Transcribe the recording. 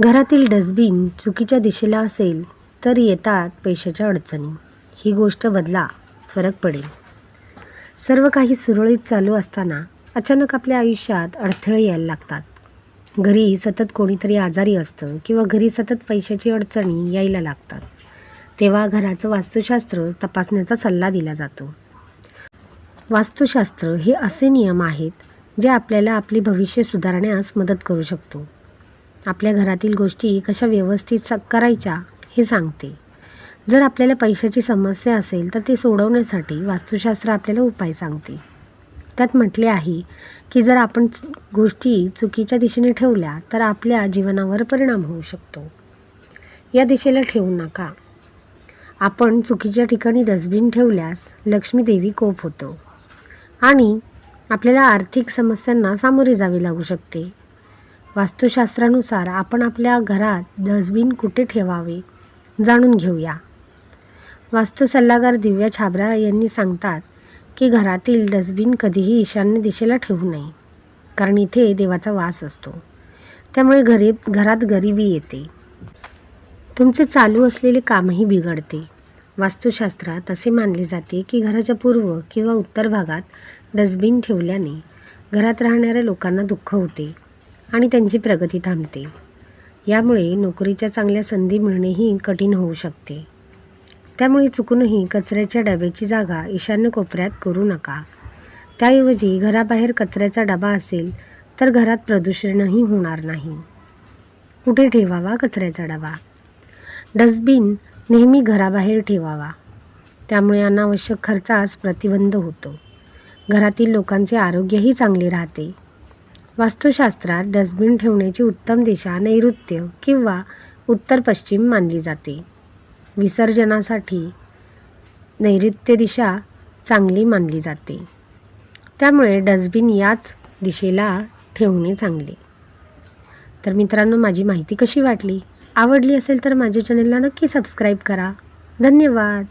घरातील डस्टबिन चुकीच्या दिशेला असेल तर येतात पैशाच्या अडचणी. ही गोष्ट बदला फरक पडेल. सर्व काही सुरळीत चालू असताना अचानक आपल्या आयुष्यात अडथळे यायला लागतात. घरी सतत कोणीतरी आजारी असतं किंवा घरी सतत पैशाची अडचणी यायला लागतात. तेव्हा घराचं वास्तुशास्त्र तपासण्याचा सल्ला दिला जातो. वास्तुशास्त्र हे असे नियम आहेत जे आपल्याला आपले भविष्य सुधारण्यास मदत करू शकतो. आपल्या घरातील गोष्टी कशा व्यवस्थित स करायच्या हे सांगते. जर आपल्याला पैशाची समस्या असेल तर ते सोडवण्यासाठी वास्तुशास्त्र आपल्याला उपाय सांगते. त्यात म्हटले आहे की जर आपण गोष्टी चुकीच्या दिशेने ठेवल्या तर आपल्या जीवनावर परिणाम होऊ शकतो. या दिशेला ठेवू नका. आपण चुकीच्या ठिकाणी डस्टबिन ठेवल्यास लक्ष्मीदेवी कोप होतो आणि आपल्याला आर्थिक समस्यांना सामोरे जावे लागू शकते. वास्तुशास्त्रानुसार आपण आपल्या घरात डस्टबिन कुठे ठेवावे जाणून घेऊया. वास्तू सल्लागार दिव्या छाबरा यांनी सांगतात की घरातील डस्टबिन कधीही ईशान्य दिशेला ठेवू नये कारण इथे देवाचा वास असतो. त्यामुळे घरी घरात गरिबी येते. तुमचे चालू असलेले कामही बिघडते. वास्तुशास्त्रात असे मानले जाते की घराच्या पूर्व किंवा उत्तर भागात डस्टबिन ठेवल्याने घरात राहणाऱ्या लोकांना दुःख होते. आणि त्यांची प्रगती थांबते. यामुळे नोकरीच्या चांगल्या संधी मिळणेही कठीण होऊ शकते. त्यामुळे चुकूनही कचऱ्याच्या डब्याची जागा ईशान्य कोपऱ्यात करू नका. त्याऐवजी घराबाहेर कचऱ्याचा डबा असेल तर घरात प्रदूषणही होणार नाही. कुठे ठेवावा कचऱ्याचा डबा? डस्टबिन नेहमी घराबाहेर ठेवावा. त्यामुळे अनावश्यक खर्चास प्रतिबंध होतो. घरातील लोकांचे आरोग्यही चांगले राहते. वास्तुशास्त्रात डस्टबिन ठेवण्याची उत्तम दिशा नैऋत्य किंवा उत्तर पश्चिम मानली जाते. विसर्जनासाठी नैऋत्य दिशा चांगली मानली जाते. त्यामुळे डस्टबिन याच दिशेला ठेवणे चांगले. तर मित्रांनो माझी माहिती कशी वाटली? आवडली असेल तर माझ्या चॅनलला नक्की सबस्क्राईब करा. धन्यवाद!